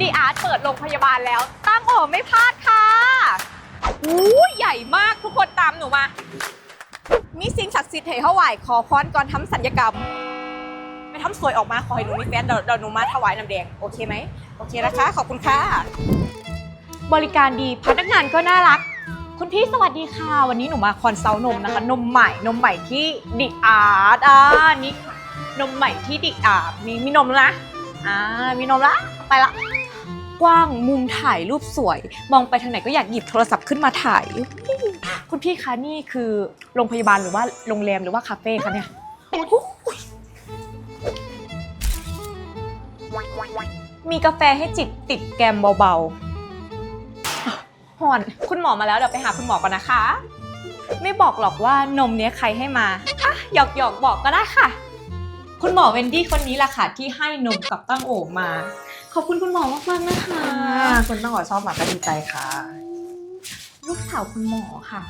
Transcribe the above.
ดีอาร์ตเปิดโรงพยาบาลแล้ว ตั้งโอไม่พลาดค่ะอู้ใหญ่มากทุกคนตามหนูมา มีสิ่งศักดิ์สิทธิ์ให้เขาไหวขอพรก่อนทำสัญญกรรม ไม่ทำสวยออกมาขอให้หนูมีแฟนเดี๋ยวเดี๋ยวหนูมาถวายน้ำแดง โอเคไหม โอเคนะคะ ขอบคุณค่ะ บริการดีพนักงานก็น่ารัก คุณพี่สวัสดีค่ะ วันนี้หนูมาคอนซัลท์นมนะคะ นมใหม่นมใหม่ที่ดิอาร์ตอ่านี่ค่ะนมใหม่ที่ดิอาร์ตมีมีนมแล้วนะอ่ามีนมละไปละ ว้างมุมถ่ายรูปสวย มองไปทางไหนก็อยากหยิบโทรศัพท์ขึ้นมาถ่าย คุณพี่คะนี่คือโรงพยาบาลหรือว่าโรงแรมหรือว่าคาเฟ่คะเนี่ยมีกาแฟให้จิบติดแกมเบาๆหอน คุณหมอมาแล้วเดี๋ยวไปหาคุณหมอก่อนนะคะ ไม่บอกหรอกว่านมเนี้ยใครให้มาอะหยอกหยอกบอกก็ได้ค่ะ คุณหมอเวนดี้คนนี้แหละค่ะที่ให้นมกับตั้งโอมา ขอบคุณคุณหมอมากๆนะคะ คุณต้องขอชอบหมาก็ดีใจค่ะ ลูกสาวคุณหมอค่ะ